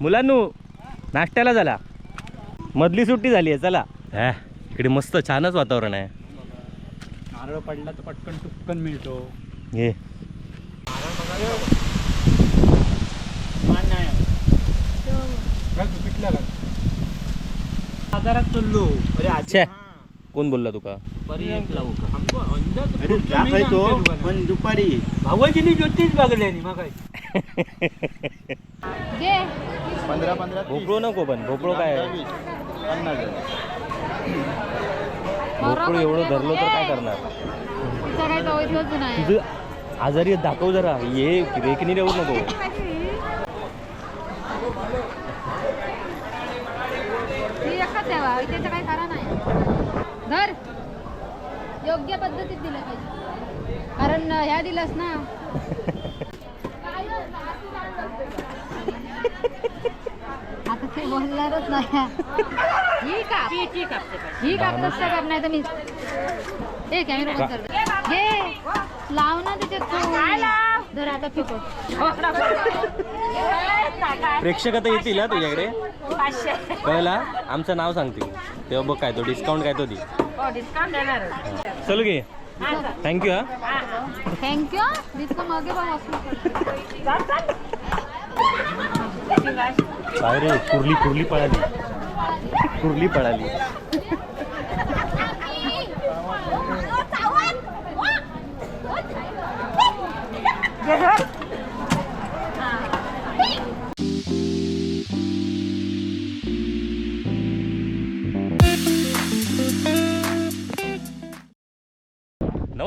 मुलांनो नाश्त्याला झाला मधली सुट्टी झाली आहे चला. हा इकडे मस्त छानच वातावरण आहे. नारळ पडला तर पटकन टुपकन मिळतो. हे बाजारात चाललो. अरे छे. कोण बोलला तुका? पण दुपारी. भावाजीनी ज्योतिष बघल्यानी मग पंधरा पंधरा भोपळो नको पण भोपळो काय? आहे? भोपळो एवढं धरलो तर काय करणार? तुझं आजारी दाखव जरा. ये रेकनी रेऊ नको. ही एकच द्यावा त्याचं काही खरा नाही. धर. योग्य पद्धतीत दिलं पाहिजे. कारण ह्या दिलंस ना आता ते बोलणारच नाही. ही का? ही का कसं करणार तर मी ए कॅमेरा बंद कर. दे. घे लाव ना त्याच्यात तू. धर आता फिको प्रेक्षक आता येतील ना तुझ्याकडे. कळला आमचं नाव सांगतील. तेव्हा बघ काय तो डिस्काउंट काय तो दी चल गे. थँक्यू हा. थँक्यू तिथं मागे बघ काय रे कुर्ली कुर्ली पळाली. कुर्ली पळाली.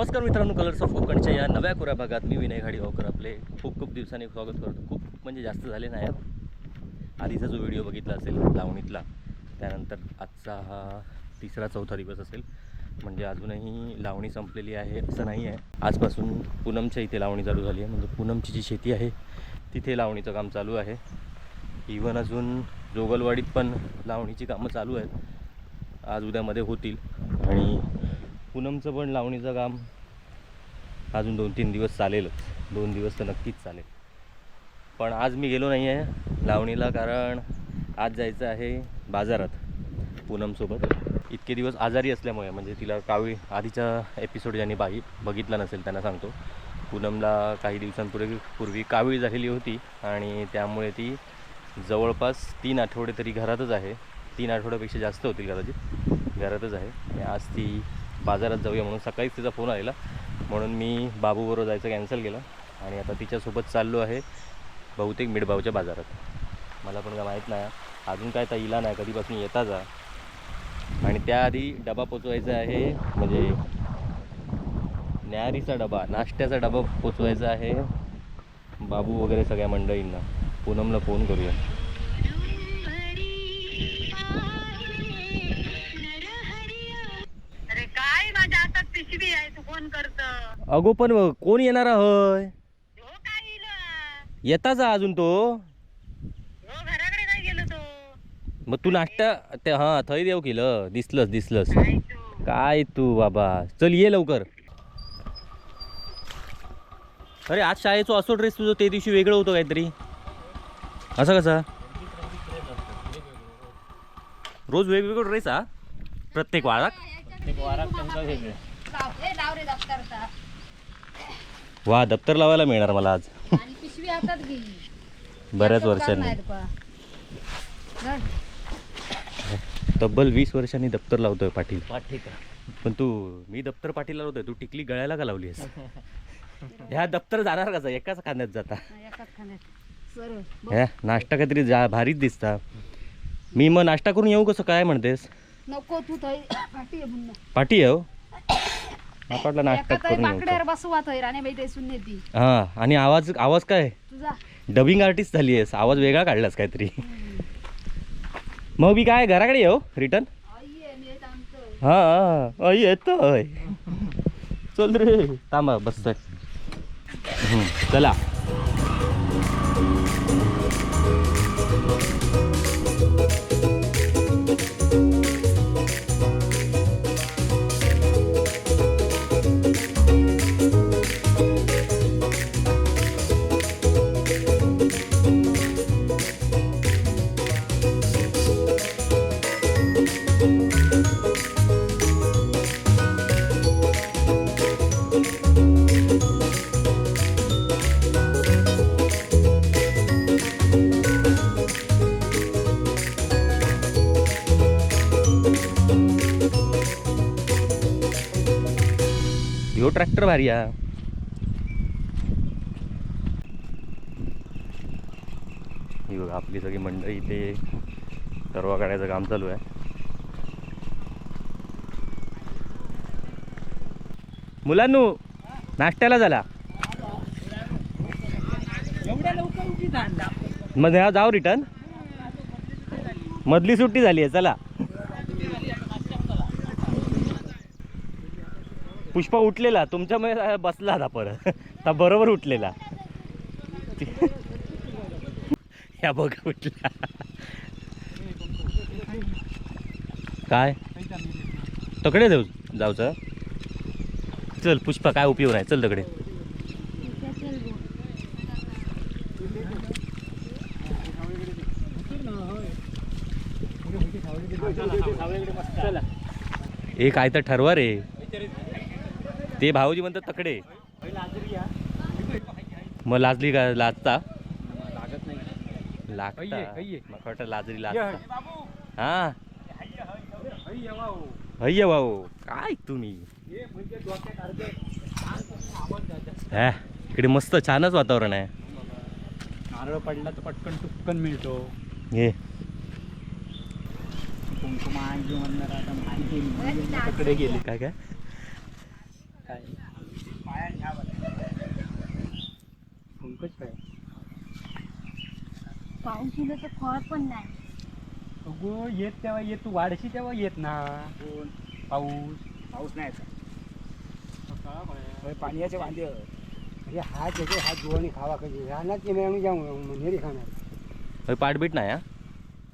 नमस्कार मित्रांनो कलर्स ऑफ कोकणच्या या नव्या कोऱ्या भागात मी विनय घाडी गावकर आपले खूप खूप दिवसांनी स्वागत करतो. खूप म्हणजे जास्त झाले नाही. आधीचा जो व्हिडिओ बघितला असेल लावणीतला त्यानंतर आजचा हा तिसरा चौथा दिवस असेल. म्हणजे अजूनही लावणी संपलेली आहे असं नाही आहे. आजपासून पूनमच्या इथे लावणी चालू झाली आहे. म्हणजे पूनमची जी शेती आहे तिथे लावणीचं काम चालू आहे. इवन अजून जोगलवाडीत पण लावणीची कामं चालू आहेत. आज उद्यामध्ये होतील. आणि पूनमचं पण लावणीचं काम अजून दोन तीन दिवस चालेलच दोन दिवस तर नक्कीच चालेल. पण आज मी गेलो नाही आहे लावणीला कारण आज जायचं आहे बाजारात पूनमसोबत. इतके दिवस आजारी असल्यामुळे म्हणजे तिला कावळी आधीचा एपिसोड ज्यांनी बाही बघितला नसेल त्यांना सांगतो. पूनमला काही दिवसांपूर्वी पूर्वी कावीळ झालेली होती आणि त्यामुळे ती जवळपास तीन आठवडे तरी घरातच आहे. तीन आठवड्यापेक्षा जास्त होतील कदाचित. घरातच आहे. आणि आज ती बाजारात जाऊया म्हणून सकाळीच तिचा फोन आलेला. म्हणून मी बाबूबरोबर जायचं कॅन्सल केलं. आणि आता तिच्यासोबत चाललो आहे बहुतेक मिडबावच्या बाजारात. मला पण काय माहीत नाही. अजून काय तर इला नाही कधीपासून येता जा. आणि त्याआधी डबा पोचवायचा आहे म्हणजे न्याहारीचा डबा नाश्त्याचा डबा पोचवायचा आहे. बाबू वगैरे सगळ्या मंडळींना. पूनमला फोन करूया. माझ्या हातात पिशवी आहे तू फोन करत? अगो पण कोण येणार होय हो काय येईल? येता जा अजून तो. हो घराकडे काय गेलो तो? मग तू नाश्ता ते हां थंय देऊ केलं. दिसलंच दिसलंच काय तू? काय तू बाबा? चल ये लवकर. अरे आज शाळेचं असो ड्रेस तुझं ते दिवशी वेगळं होतं काहीतरी. असं कसं? रोज वेगवेगळं ड्रेस हा? प्रत्येक वारात? लाव ए, लाव रे दप्तरचा. वा दप्तर लावायला मिळणार मला आज. पिशवी हातात बऱ्याच वर्षांनी. तब्बल वीस वर्षांनी दप्तर लावतोय पाटील. पण तू मी दप्तर पाटील लावतोय तू टिकली गळ्याला का लावली ह्या दप्तर जाणार कसा? एकाच खाण्यात जाता. ह्या नाश्ता काहीतरी जा भारीच दिसता. मी मग नाश्ता करून येऊ कसं? काय म्हणतेस? नको तू थंय आहे पुन्हा. आहे हो. थंय करून येऊ बाकड्यावर बसवा थंय राणे बाई ते सुन ती. हां आणि आवाज आवाज काय? तुझा डबिंग आर्टिस्ट झाली आहेस आवाज वेगळा काढलास काहीतरी. मग मी काय घराकडे येऊ रिटर्न? आई आहे, मी येत आमचं. हा आई येतोय चल रे. थांबा बस चला. ह्यो ट्रॅक्टर भारी हा। ही बघा आपली सगळी मंडळी इथे तरवा काढायचं काम चालू आहे. मुलांनो नाश्त्याला झाला मग जाऊ रिटर्न मधली सुट्टी झाली आहे चला. पुष्पा उठलेला तुमच्यामुळे बसला आता परत. आता बरोबर उठलेला. ह्या बघ उठला. काय? तकडे जाऊ जाऊचं. चल पुष्पा काय उपयोग नाही. चल तकडे. ए काय तर ठरवा रे. ते भाऊजी म्हणतात तकडे. मग लाजली का लाजता? लागता. लाजरी लाजता. हा. अय्य भाऊ. काय तुम्ही? हा, इकडे मस्त छानच वातावरण आहे. नारळ पडला तर पटकन टुपकन मिळतो. हे. कुंकुम गेले. काय काय? कुंकच काय पाऊस दिलं तर फळ पण नाही. अगो येत तेव्हा येत तू वाढशी तेव्हा येत ना. पाऊस. पाऊस नाही पाण्याचे वांदे. अरे हा त्याचे हा जुवानी खावा कधी. राहणार ते मिळून जाऊ नेरी खाणार होय, पाठबीट नाही हा?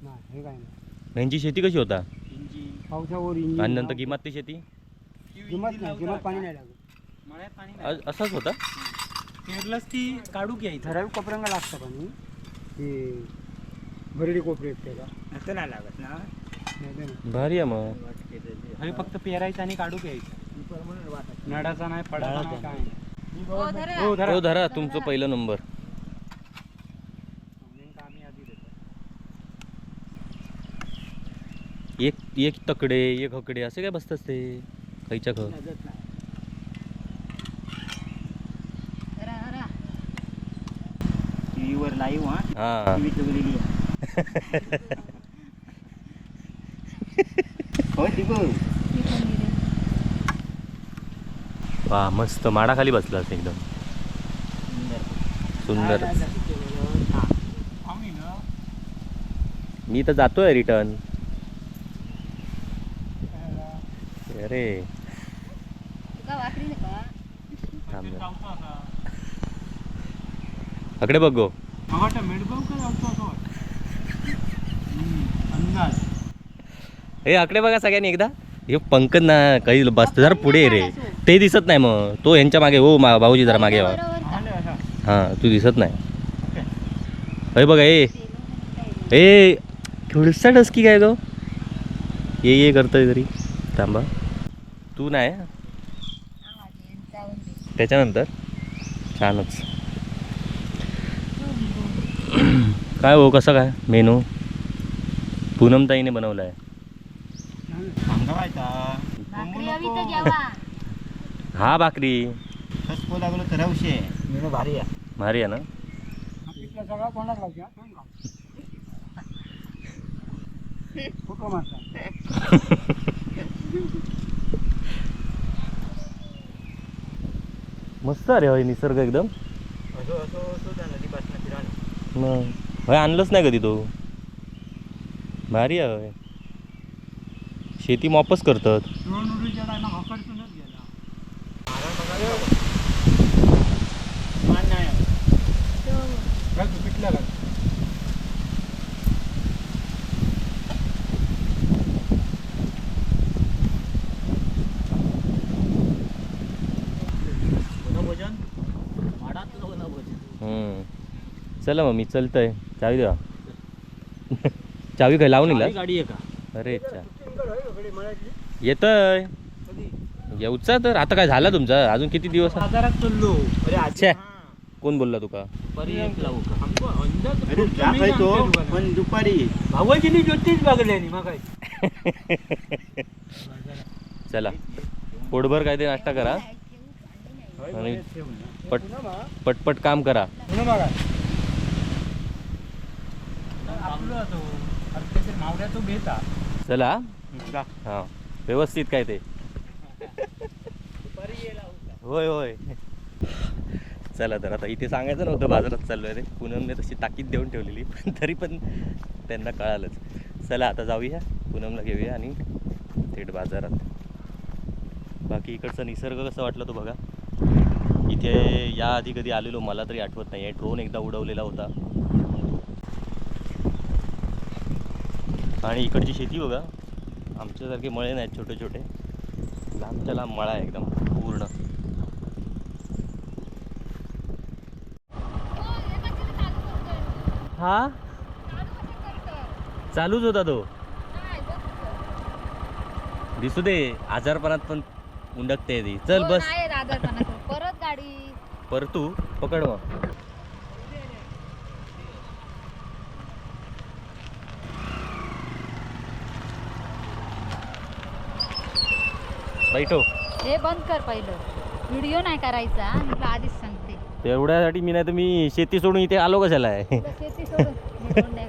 नाही हे काय नाही. यांची शेती कशी होता? पावसावर आणि नंतर किंमत शेती? किंमत नाही किंमत पाणी नाही लागत. अ- असंच होतं? पेरलंच ती काढू घ्यायची ठराविक कोपऱ्यांना लागतं पाणी ते बरडी कोपरे आहेत त्याला. असं नाही लागत ना. भारी आहे मग. हे फक्त पेरायचं आणि काढू घ्यायचं नडाचा नाही. पडायचा नाही काय नाही. हो धरा. हो धरा. तुमचं पहिलं नंबर. नेमकं आम्ही आधी देतो. एक एक तकडे एक हकडे असे काय बसतात ते? खायच्या ख लागत नाही. हरा, हरा. टीव्हीवर लाईव्ह हा. हा. टीव्ही चुकलेली हो. वा मस्त. माडाखाली बसलास एकदम. सुंदर. मी तर जातोय रिटर्न अरे. थांब अकडे बघ हे आकडे बघा सगळ्यांनी एकदा. हे पंकज ना काही बसतं जरा पुढे रे. ते दिसत नाही मग. तो यांच्या मागे हो मा भाऊजी जरा मागे वा. हां तू दिसत नाही. हे बघा ए. ए थोडसा डसकी काय गो? ये ये करतोय तरी. थांबा. तू नाही. त्याच्यानंतर? छानच. काय हो कसं काय? मेनू? पूनमताईने बनवलं आहे. हा भाकरी. लागलो तर भारी आहे. भारी आहे ना? मस्त अरे होय निसर्ग एकदम. असो असो असो त्या नदीपासून फिरायला मग. होय आणलंच नाही कधी तो. भारी आहे शेती मॉपच करतात. चला मग मी चलतंय. चावी द्या चावी काय लावून येईल गाडी आहे का? अरे अच्छा येतय. येऊचा तर. आता काय झालं तुमचं? अजून किती दिवस? आहे? बाजारात चाललो. अरे छे. कोण बोलला तुका पण दुपारी. ज्योतिष चला. पोटभर काय ते नाश्ता करा. आणि पट पटपट काम करा पुन्हा बघा आपलं तो अर्ध्याच्या मावळ्याचा बेत हा. चला. हा. व्यवस्थित काय ते. होय होय. चला तर आता इथे सांगायचं नव्हतं बाजारात चाललोय रे. पूनमने तशी ताकीद देऊन ठेवलेली पण तरी पण त्यांना कळालंच. चला आता जाऊया. पूनमला घेऊया आणि थेट बाजारात. बाकी इकडचा निसर्ग कसं वाटलं तो बघा. इथे या आधी कधी आलेलो मला तरी आठवत नाही आहे ड्रोन एकदा उडवलेला होता. आणि इकडची शेती बघा. आमच्यासारखे मळे नाहीत छोटे छोटे लांबच्या लांब मळा आहे एकदम पूर्ण. हा? चालूच होता तो. दिसू दे आजारपणात पण उंडकते ती. चल हो, बस. परत गाडी. पर तू पकड मग. बैठो. हे बंद कर पहिलं. व्हिडिओ नाही करायचा मी तुला आधीच सांगते. तेवढ्यासाठी मी नाही तर मी शेती सोडून इथे आलो कशाला आहे? तुला शेती सोडून नाही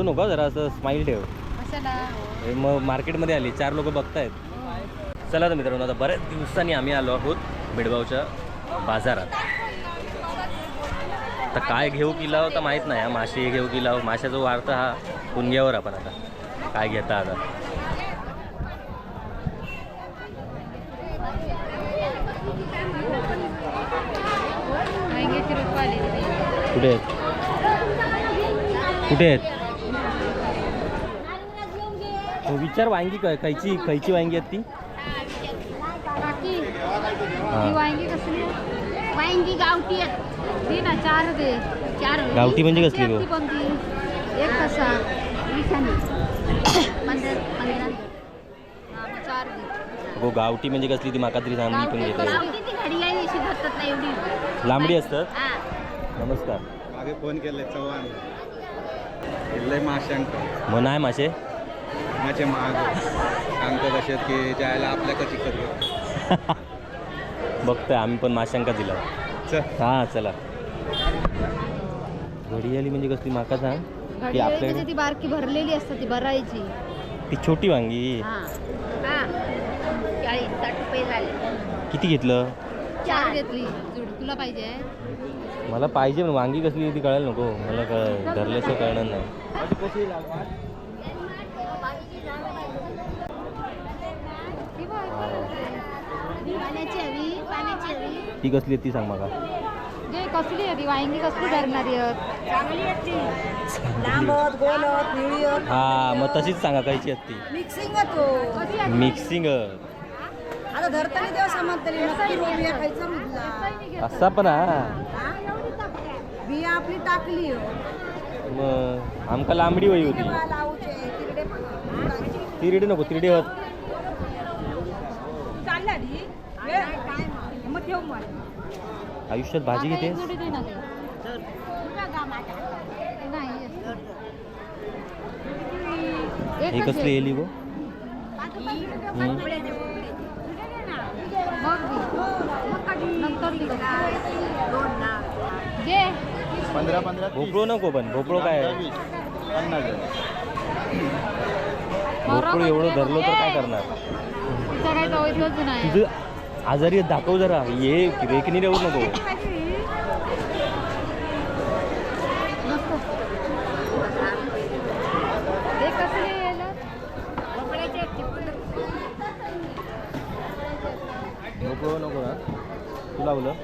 पाडू नको जरा असं स्माईल ठेव. हे मग मार्केटमध्ये आली चार लोक बघतायत. चला तर मित्रांनो आता बऱ्याच दिवसांनी आम्ही आलो आहोत बेडगावच्या बाजारात. आता काय घेऊ किला होता माहीत नाही हा मासे घेऊ किला माशाचा वार्ता हा पुणग्यावर आपण आता. काय घेता आता? कुठे आहेत? कुठे आहेत? विचार वांगी काय खायची खायची वांगी आहेत ती? काकी हा. ही वांगी कसली वांगी गावठी आहेत ती ना चार दे. चार गावठी म्हणजे कसली ती गं? कोणती एक कसा? पंधरा पंधरा हा, मग चार दे. हो गावठी म्हणजे कसली ती? माका तरी सांग मी पण घेतो गावठी ती घडी आहे अशी धरतात ना एवढी. लांबडी असतात? हा. नमस्कार. मागे फोन केले चव्हाण. लय माशांक मग नाही मासे? माझे महाग सांगतो कसे की जायला आपल्या कशी करू. बघतोय आम्ही पण माशांका दिला चल. हा चला. घडी आली म्हणजे कसली माका सांग? ती आहे आपल्याकडे ती बारकी भरलेली असते ती भरायची ती छोटी वांगी. किती घेतलं? चार घेतली. तुला पाहिजे. मला पाहिजे पण वांगी कसली ती कळायला नको. मला कळ धरल्याशिवाय कळणार नाही पाण्याची हवी पाण्याची हवी ती कसली आहे ती सांग मला. जे कसली आहे? ती. वांगी कसली धरणारी आहेत हा मग तशीच सांगा कायची आहेत ती? मिक्सिंग तो कशी आहे? मिक्सिंग आता धरताना तेव्हा समजतली नक्की रो बिया खायचा मुदला असा पण हा. बिया आपली टाकली हो. मग आमका लांबडी वही होती. बा लावूचे तिकडे पण तिरडे नको तिरडे होत. चालला दी मग ठेव मग आयुष्यात भाजी घेते हे कसली? येली गो. पंधरा पंधरा भोपळो नको पण भोपळो काय आहे? पन्नास. भोपळो एवढं धरलो तर काय करणार? तुझं आजारी दाखव जरा. ये रेकनी राहू नको. नको नको ना. तू लावलं.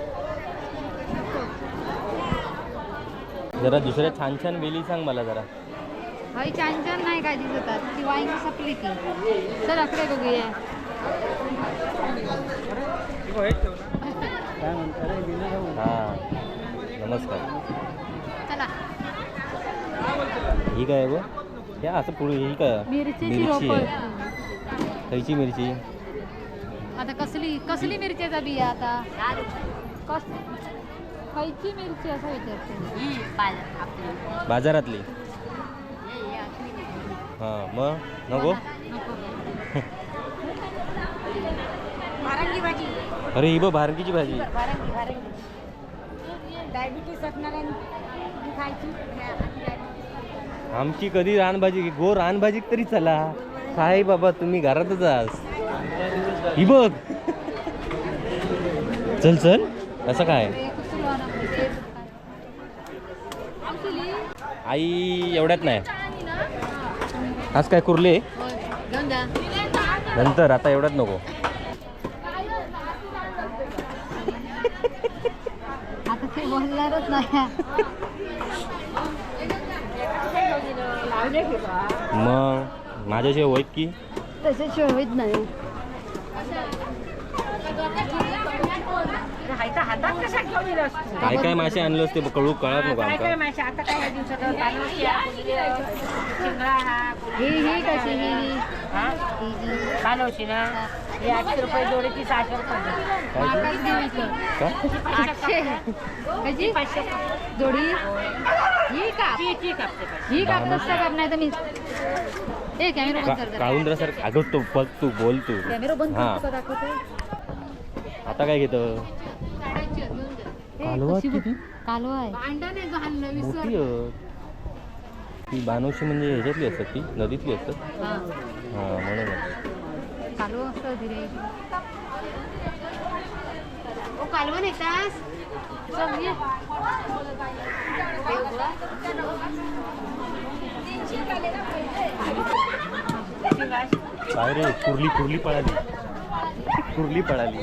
जरा दुसऱ्या छान छान वेली सांग मला जरा. हय छान छान नाही काय दिसतात ती वाईन सपली की चल अकडे बघूया. हां नमस्कार. चला. ही काय आहे गो हे असं पुढे ही काय मिरचीची मिरची रोपं. आहे. खयची मिरची? आता कसली कसली मिरचीचा बिया आता? कस? खयची मिरची असं विचारते बाजारातली. हां मग? नको भाजी अरे ही बघ भारतीची भाजी. वारंगी वारंगी डायबिटीस असणाऱ्यांनी खायची. आमची कधी रानभाजी गो रानभाजी तरी चला. काय बाबा तुम्ही घरातच आज. ही बघ. चल चल. असं काय? आई एवढ्यात नाही. आज काय कुर्ले? नंतर आता एवढ्यात नको आता ते बोलणारच नाही. मग माझ्याशिवाय होईत की? तशाशिवाय होत नाही. हातात कशा घेऊन येणार काय काय मासे आणलंस ते कळू कळत नको काय काय आमका माहिती आता काय या दिवसात? तांदूळ या, शिंगडा हा ही ही कशी ही ही? हा? कालवशी ना? हे आठशे रुपये जोडीची सहाशे रुपये आठशे? कशी जोडी? ही का? ती कापते ही कापतच का काप नाही तर मी ए कॅमेरा बंद कर जरा. काळुंद्रासारखं अगं तू बघ तू बोल तू. कॅमेरा बंद हा. दाखवतो. आता काय घेतं? कालवा किती? कालवा आहे. मोठी आहे. ती बानोशी म्हणजे ह्याच्यातली असतात ती नदीतली असतात. हा. हां म्हणून. कालवा असतं धीरे ओ कालवा नेतास चल ये. काय रे कुर्ली कुर्ली पळाली. कुर्ली पळाली.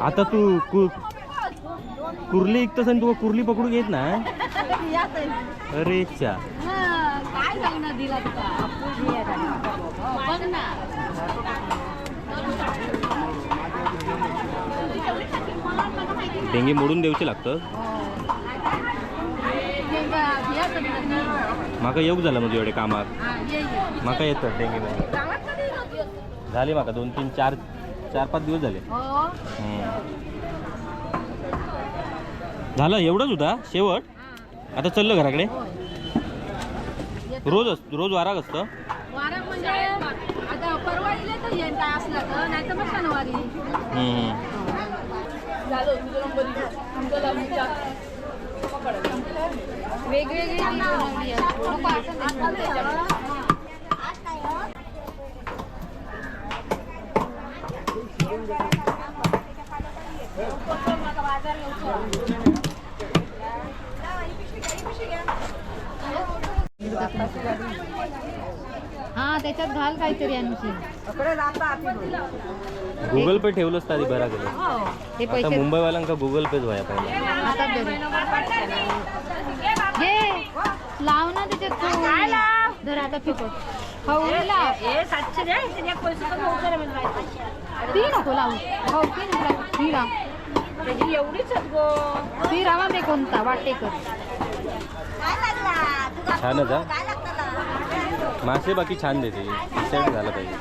आता तू कु- कुर्ली इकतस आणि तुला कुर्ली पकडून घेत ना अरे चा. डेंगे मोडून देऊचे लागतं. माका येऊ झालं म्हणजे एवढे कामात. माका येतं डेंगे झाले माका दोन तीन चार चार पाच दिवस झाले. हो. हम्म. झालं? एवढंच होता शेवट? आता चाललं घराकडे? रोज असत रोज वाराग असतं वारा म्हणजे आता परवा इले तर येईन काय असला तर नाही तर मग शनिवारी हम्म. वेगवेगळी ती बनवली आहे. नको असं नाही. हा त्याच्यात घाल काहीतरी आणखी गुगल पे ठेवलंच आधी बरा गेलं हे आता पैसे मुंबईवाल्यांका गुगल पेच व्हाया पाहिजे. घे लाव ना त्याच्यात तू. धर आता फिकट लाव हे सातशे द्या इथे एक पैसे पण नव्हतं रे. ती हो ती लाव. त्याची एवढीच कोणता वाटेकर छानच हा? मासे बाकी छान देते. सेट झालं पाहिजे.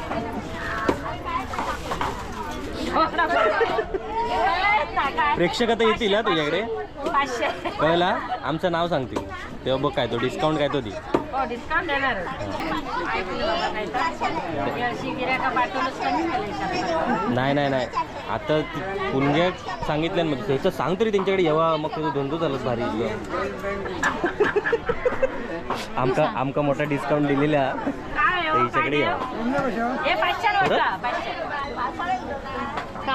प्रेक्षक आता येतील हा तुझ्याकडे? पाचशे. कळला? आमचं नाव सांगतील. तेव्हा बघ काय तो डिस्काउंट काय तो दी हो डिस्काउंट देणार नाही नाही नाही. आता पुणग्या सांगितलं ना मग त्याचं सांग तरी त्यांच्याकडे यावा मग तुझं धंदो झालं भारी. आमका आमका मोठा डिस्काउंट दिलेला हो, त्याच्याकडे यावा.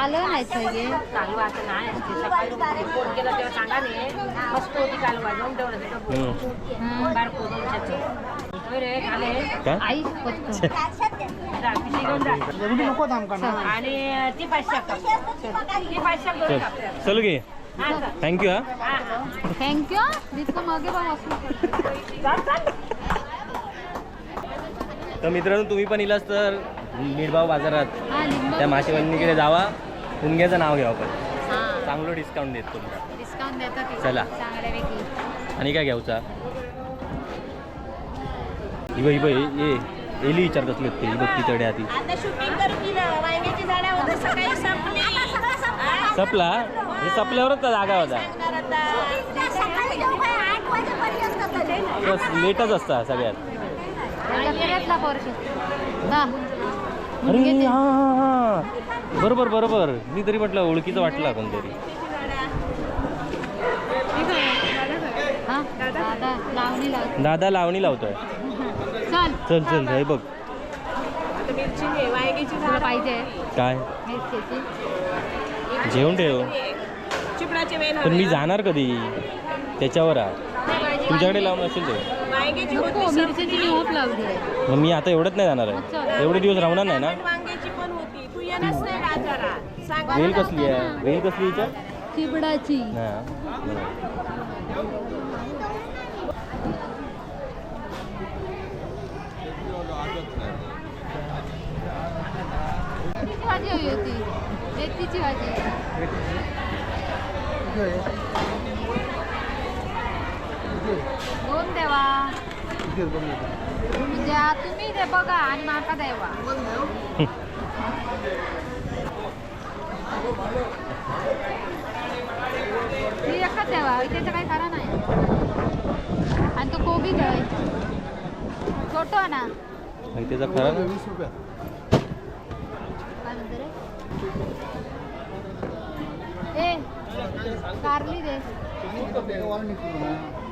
नाही सगळे. कालवा नाही असते. सकाळी फोन केला तेव्हा सांगा मस्त होती कालवा जाऊन ठेवलं आई आणि ती पाचशे ती पाचशे चल. हा, जा. थँक्यू हा. थँक्यू मागे बघ. तर मित्रांनो तुम्ही पण इलाच तर मिरभाव बाजारात. हा त्या माशेवालीकडे जावा. पुणग्याचं नाव घ्यावं पण हा. चांगलं डिस्काउंट देत तुम्हाला डिस्काउंट देतात ते. चला. चांगल्यापैकी आणि काय घ्यावचा इब इब ये. एली विचारत असले ते ही बघ ती चढे आधी. आता शूटिंग करून दिलं वांग्याची झाडं होतं सकाळी संपली. हा? सपला. हे सपल्यावरच तर जागा होता. सांगणार आता. बस लेटच असता सगळ्यात. पोरशी अरे हा हा हा. बरोबर बरोबर. मी तरी म्हटलं ओळखीचं वाटलं कोणतरी हा? दादा लावणी लाव दादा लावणी लावतोय. चल. चल चल हे बघ. तुला पाहिजे. काय? मिरचीची. जेवण ठेव. चिपळाचे वेल पण मी जाणार कधी? त्याच्यावर आ. तुझ्याकडे लावून असेल ते. नको मिरचीची मी होप लावली आहे. मग मी आता एवढंच नाही जाणार आहे. एवढे दिवस राहणार नाही ना? वांग्याची पण होती. तू येणार नाही बाजारात सांग वेल कसली आहे? वेल कसली हिच्या? चिबडाची. हा बरोबर. किती भाजी हवी होती? मेथीची भाजी. दोन देवा म्हणजे आ- तुम्ही ते बघा आणि माका देवा ही एकच देवा त्याचं काही खरा नाही. आणि तो कोबी काय छोटो ना. त्याचा खरा ना? काय म्हणते रे ए कारली दे.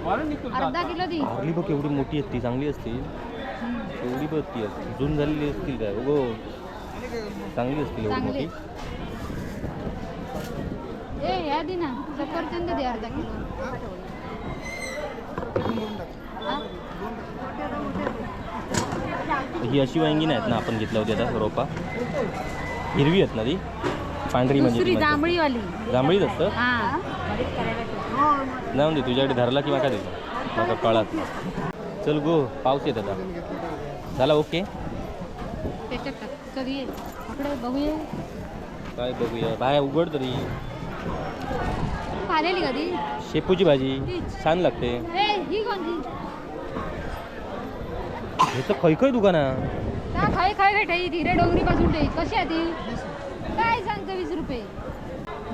अर्धा किलो दी बघ एवढी मोठी असती चांगली असती. एवढी बघ ती असते. जून झालेली असतील काय? गो चांगली असतील एवढी. मोठी. ए ह्या दे ना सफरचंद दे अर्धा किलो. हा? ही अशी वांगी नाहीत ना आपण घेतल्या होती आता रोपा. हिरवी आहेत ना ती? पांढरी म्हणजे. जांभळीवाली. जांभळीच असतं? नाही म्हणजे तुझ्याकडे धरला की माका दे माका कळत चल गो पाऊस येत आता. झाला ओके? काय बघूया? बाहेर उघड तरी. आलेली कधी? शेपूची भाजी. छान लागते. ही तर खै खै दुकान त्या खाई खाई भेट ही धीरे डोंगरी पासून कशी आहे ती? काय सांगतो वीस रुपये?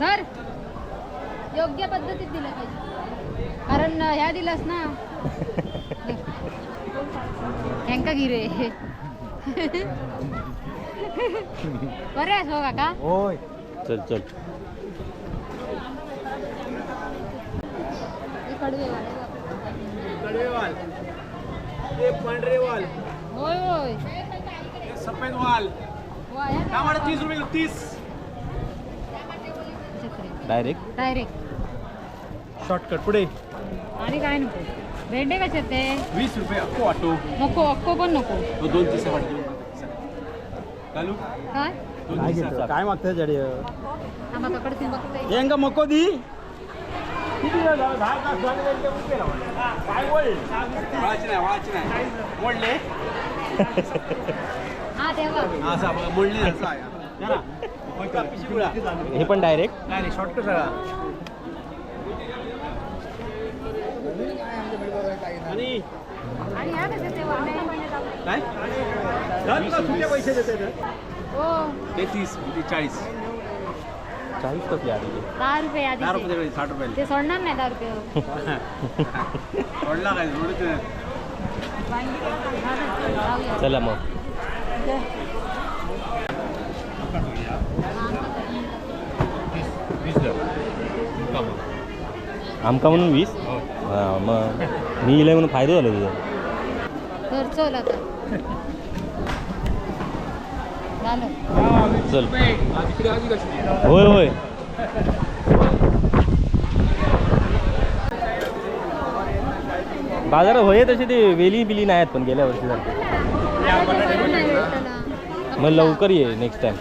धर. योग्य पद्धतीत दिलं पाहिजे. कारण ह्या दिलास ना. ह्यांका गिरे. बरे आहेस हो काका? होय. चल चल. ते होय होय. सफेद वाल तीस रुपये तीस. छत्री. डायरेक्ट शॉर्टकट हो, पुढे. आणि काय नको? भेंडे कसे ते? वीस रुपये अक्को ऑटो नको अक्को पण नको. तो दोन तीस वाटतो चालू काय? दोन तीस काय मागतं जडी? बघते यांका मको दी? किती वेळ झाला? दहा तास झाले त्यांच्या उभे राहा. काय वाळाची नाही वाळाची नाही. मोडले? हा तेव्हा असा बघा मोडली असं आहे. जरा. मग का पिशवी गुळा. हे पण डायरेक्ट नाही नाही शॉर्टकट सगळा. आणि काय दहा तुला सुट्टे पैसे देते तर. तीस चाळीस चाळीस कसली आधी? दहा रुपये दहा रुपये आधी देते, साठ रुपये ते सोडणार नाही दहा रुपये सोडला काय सोडत जाऊया. चला मग आमका म्हणून वीस हा मग मी इले म्हणून फायदा झाला तुझा. तर चल आता. झालं. चल. होय होय. बाजारात होय तसे ते वेली बिली नाही आहेत पण गेल्या वर्षी नाही भेटला. मग लवकर ये नेक्स्ट टाइम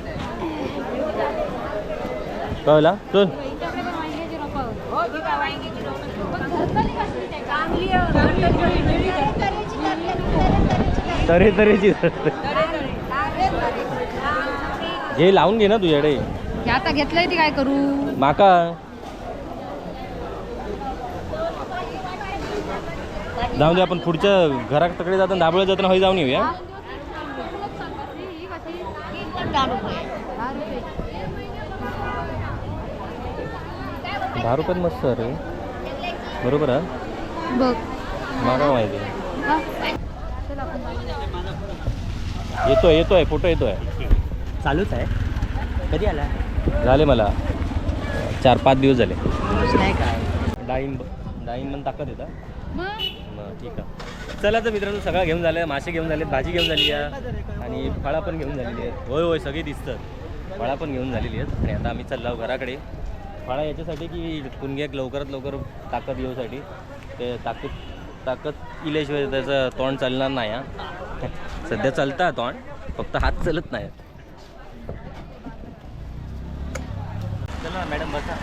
कळला? चल इच्याकडे पण वांग्याची रोपं आहेत. पण घरचली कसली ते? चांगली आहे. तरे तरेची घे लावून घे ना तुझ्याकडे. हे आता घेतलंय ती काय करू? माका. जाऊन दे आपण पुढच्या घरात तकडे जाताना दाबोळ्या जाताना हवी जाऊन येऊया. ही? दहा रुपये. दहा रुपये. दहा रुपयात मस्त रे. बरोबर हा? बघ. मला माहिती हा? चल आपण जाऊया. येतोय येतोय फोटो येतोय. चालूच आहे. कधी आला? झाले मला. चार पाच दिवस झाले. नाही काय डाळिंब डाळिंब पण ताकद मग? ठीक आहे. चला तर मित्रांनो सगळं घेऊन झालं मासे घेऊन झाले भाजी घेऊन झाली आहे आणि फळा पण घेऊन झालेली आहेत. होय होय सगळी दिसतात. फळा पण घेऊन झालेली आहेत. आणि आता आम्ही चाललो घराकडे. फळा याच्यासाठी की पुणग्याक लवकरात लवकर ताकद येऊसाठी. ते ताकद ताकद इल्याशिवाय त्याचं तोंड चालणार नाही हा. सध्या चालतं तोंड फक्त हात चालत नाही. चला मॅडम बसा.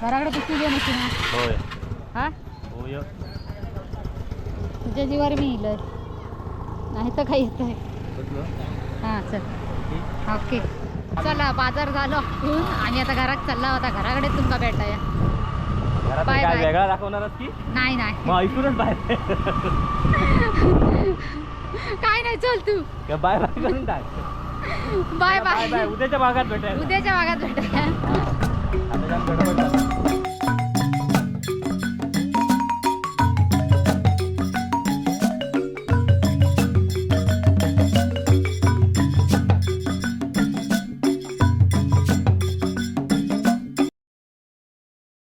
घराकडे पिशवी दे नसती ना. होय. हा? होय. तुझ्या जीवावर मी इलय नाही तर काय येत आहे हां चल. ओके. चला बाजार झालो. आणि आता घरात चालला होता. घराकडे तुमका भेटाया घरात Bye, काय bye. वेगळा दाखवणारच की? नाही नाही. मग ऐकूनच बाहेर. काय नाही चल तू. बाय बाय करून टाक. बाय बाय बाय उद्याच्या भागात भेटायला. उद्याच्या भागात भेटाया. आता जाम